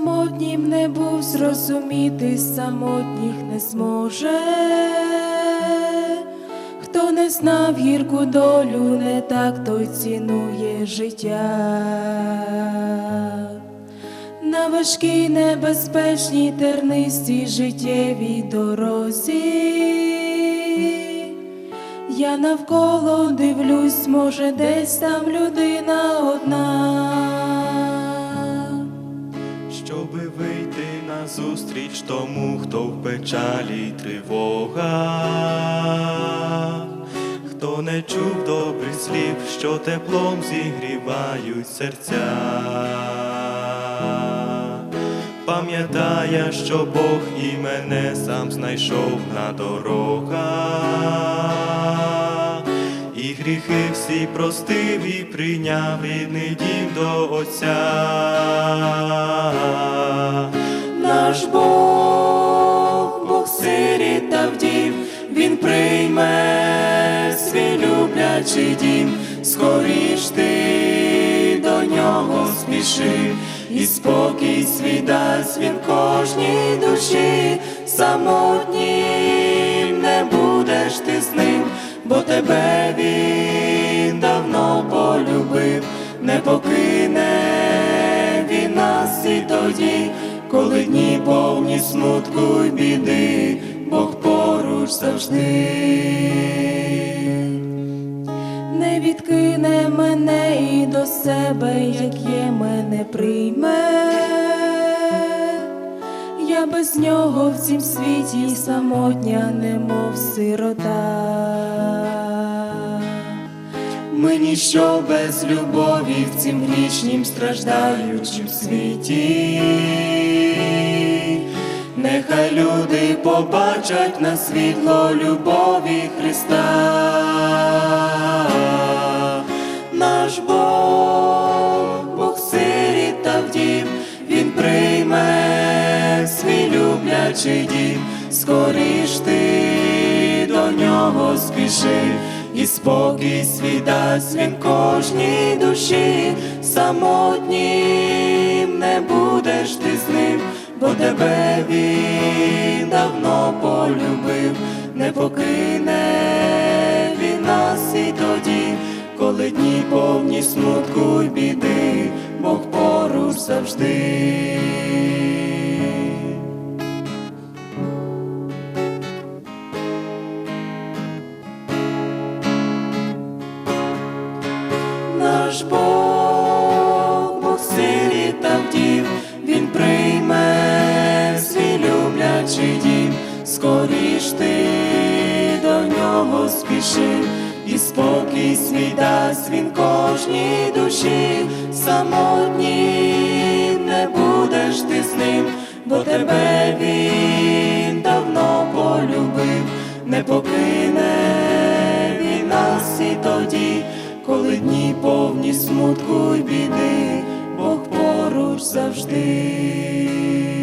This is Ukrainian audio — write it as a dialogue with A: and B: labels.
A: самотнім не був, зрозуміти самотніх не зможе. Хто не знав гірку долю, не так той цінує життя. На важкій небезпечній тернистій життєвій дорозі. Я навколо дивлюсь, може, десь там людина одна.
B: Щоби вийти на зустріч тому, хто в печалі й тривога, хто не чув добрих слів, що теплом зігрівають серця, пам'ятає, що Бог і мене сам знайшов на дорогах. Гріхи всі простив і прийняв рідний дім до Отця.
A: Наш Бог, Бог сиріт та вдів, Він прийме свій люблячий дім, скоріш ти до нього спіши, і спокій свій дасть він кожній душі, самотнім не будеш ти з ним, бо тебе він давно полюбив, не покине він нас і тоді, коли дні повні смутку й біди, Бог поруч завжди. Не відкине мене і до себе, як є мене прийме. Я без нього в цім світі самотня, немов сирота. Ми ніщо без любові в цім грішнім страждаючим світі. Нехай люди побачать на світло любові Христа. Наш Бог, Бог сиріт та вдів, Він прийме свій люблячий дім, скоріш ти до нього спіши, і спокій свій дасть він кожній душі, самотнім не будеш ти з ним, бо тебе він давно полюбив, не покине він нас і тоді, коли дні повні смутку й біди, Бог поруч завжди. Наш Бог, Бог сиріт та вдів, Він прийме свій люблячий дім, скоріш ти до нього спіши, і спокій свій дасть він кожній душі, самотнім не будеш ти з ним, бо тебе він давно полюбив, не покине він нас і тоді, коли дні повні смутку й біди, Бог поруч завжди.